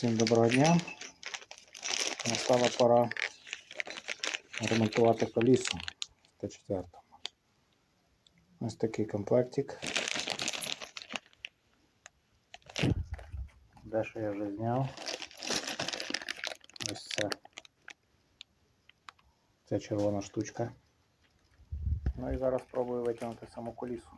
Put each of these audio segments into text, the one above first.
Всім доброго дня. Настала пора ремонтувати колісо Т4. Ось такий комплектик. Дещо я вже зняв. Ось це. Це червона штучка. Ну і зараз спробую витягнути саму колісу.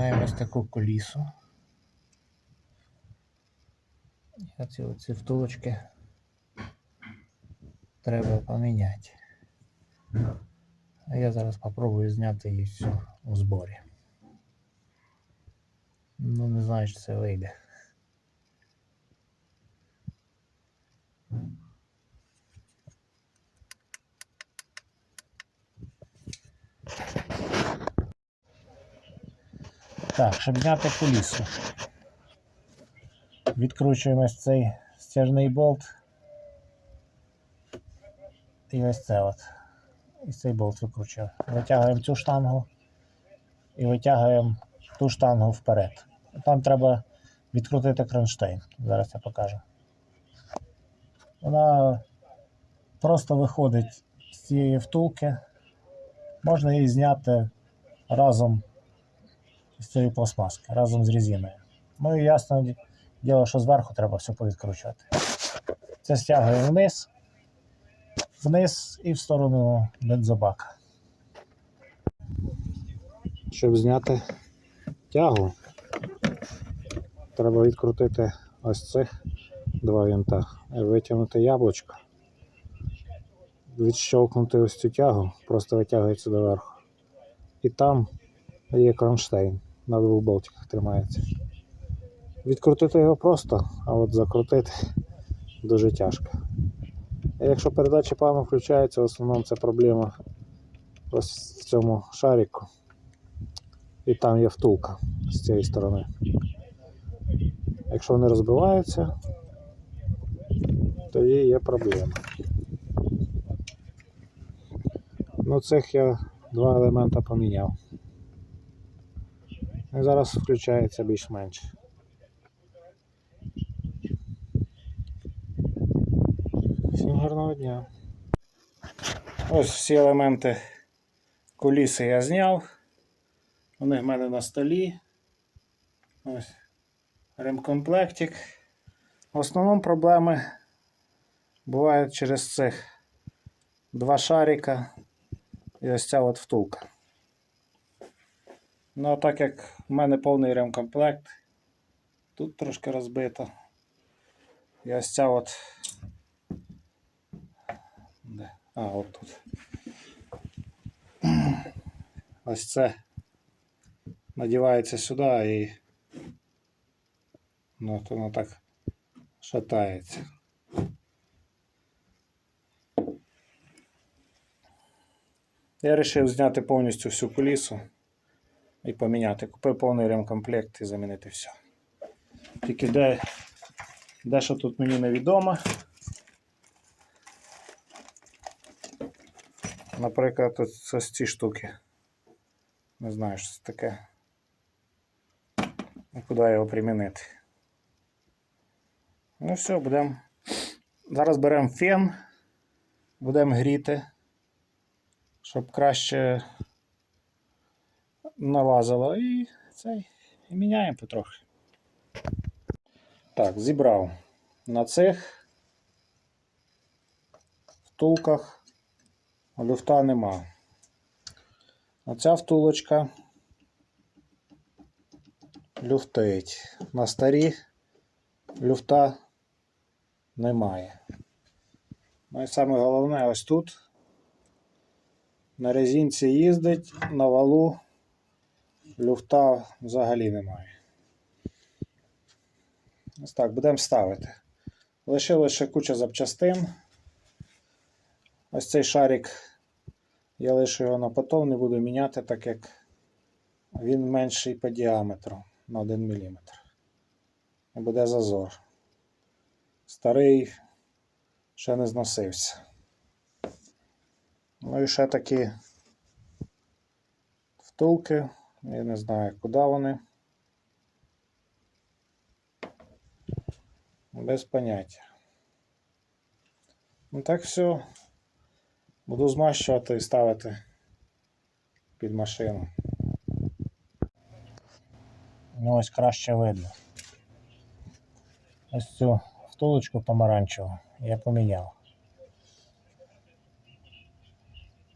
Маємо ось таку колісу. Оці оці втулочки треба поміняти. А я зараз попробую зняти її всю у зборі. Ну, не знаю, чи це вийде. Так, щоб зняти колісо. Відкручуємо ось цей стяжний болт. І ось це от. І цей болт викручуємо. Витягуємо цю штангу і витягуємо ту штангу вперед. Там треба відкрутити кронштейн. Зараз я покажу. Вона просто виходить з цієї втулки. Можна її зняти разом з цієї пластмаски, разом з резиною. Ну і ясно діло, що зверху треба все повідкручувати. Це стягує вниз, вниз і в сторону бензобака. Щоб зняти тягу, треба відкрутити ось цих два винта, витягнути яблучко, відщолкнути ось цю тягу, просто витягується доверху. І там є кронштейн на двох болтиках тримається. Відкрутити його просто, а от закрутити дуже тяжко. А якщо передача плавно включається, в основному це проблема ось в цьому шарику. І там є втулка з цієї сторони. Якщо вони розбиваються, тоді є проблема. Ну, цих я два елемента поміняв. Зараз включається більш-менш. Всім гарного дня. Ось всі елементи куліси я зняв. Вони в мене на столі. Ось ремкомплектик. В основному проблеми бувають через цих два шарика і ось ця от втулка. Ну, а так як в мене повний ремкомплект, тут трошки розбито. І ось ця от. Де? А, от тут. Ось це надівається сюди і ну, от воно так шатається. Я вирішив зняти повністю всю кулісу і поміняти. Купив повний ремкомплект і замінити все. Тільки де, де що тут мені невідомо. Наприклад, ось ці штуки. Не знаю, що це таке. І куди його примінити. Ну все, будемо. Зараз беремо фен, будемо гріти, щоб краще налазило і цей. І міняємо потрохи. Так, зібрав на цих втулках люфта нема. Оця втулочка люфтить. На старі люфта немає. Ну і саме головне ось тут. На резинці їздить, на валу люфта взагалі немає. Ось так, будемо ставити. Лишилося ще куча запчастин. Ось цей шарик я лишу його на потом, не буду міняти, так як він менший по діаметру на 1 мм. І буде зазор. Старий ще не зносився. Ну і ще такі втулки Я не знаю, куди вони. Без поняття. Ну так все. Буду змащувати і ставити під машину. Ну ось краще видно. Ось цю втулочку помаранчеву я поміняв.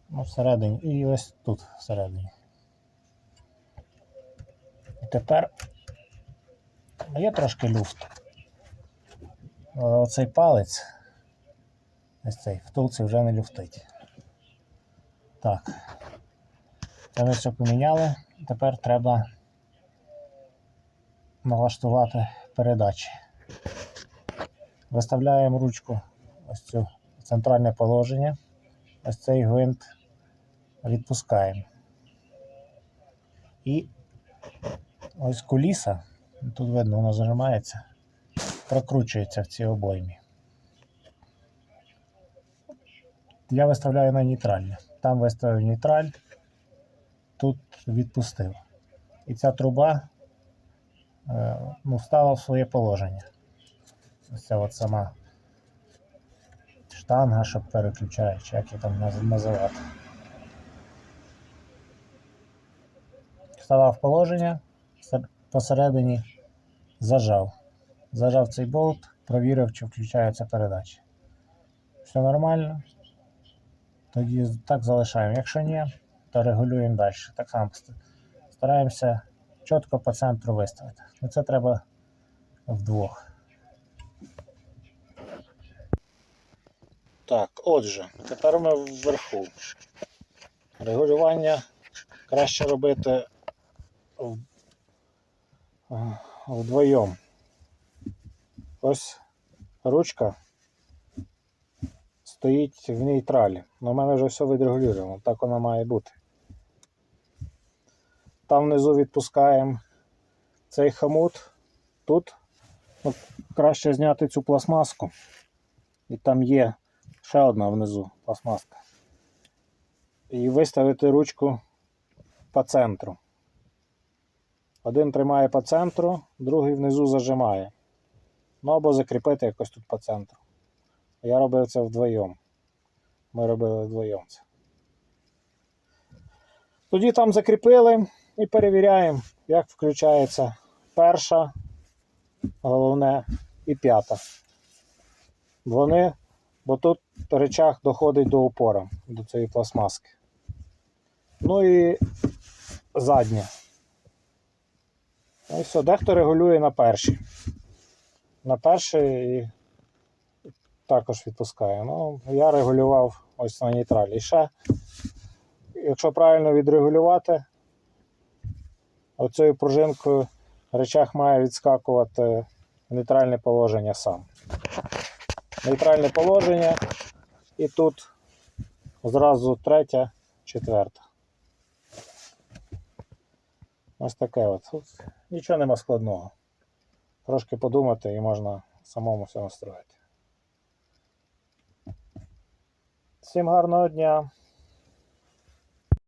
Ну, всередині і ось тут всередині. Тепер є трошки люфт. Але Оцей палець, ось цей втулці вже не люфтить. Так. Це ми все поміняли. Тепер треба налаштувати передачі. Виставляємо ручку ось цю центральне положення. Ось цей гвинт відпускаємо. І ось куліса, тут видно, воно зажимається, прокручується в цій обоймі. Я виставляю на нейтральне. Там виставив нейтраль, тут відпустив. І ця труба е, ну, встала в своє положення. Ось ця от сама штанга, що переключає, як її там називати. Встала в положення, посередині зажав. Зажав цей болт, провірив, чи включається передача. Все нормально. Тоді так залишаємо. Якщо ні, то регулюємо далі. Так само стараємося чітко по центру виставити. Ну, це треба вдвох. Так, отже, тепер ми вверху. Регулювання краще робити в- а, вдвоєм. Ось ручка стоїть в нейтралі. Ну, у мене вже все відрегулювано, так воно має бути. Там внизу відпускаємо цей хомут. Тут ну, краще зняти цю пластмаску. І там є ще одна внизу пластмаска. І виставити ручку по центру. Один тримає по центру, другий внизу зажимає. Ну або закріпити якось тут по центру. Я робив це вдвоєм. Ми робили вдвоєм це. Тоді там закріпили і перевіряємо, як включається перша, головне, і п'ята. Вони, бо тут речах доходить до опора, до цієї пластмаски. Ну і задня. Ну і все, дехто регулює на першій. На перший і також відпускає. Ну, я регулював ось на нейтралі. І ще, якщо правильно відрегулювати, оцією пружинкою речах має відскакувати нейтральне положення сам. Нейтральне положення і тут зразу третя, четверта. Ось таке от. Нічого нема складного. Трошки подумати і можна самому все настроїти. Всім гарного дня!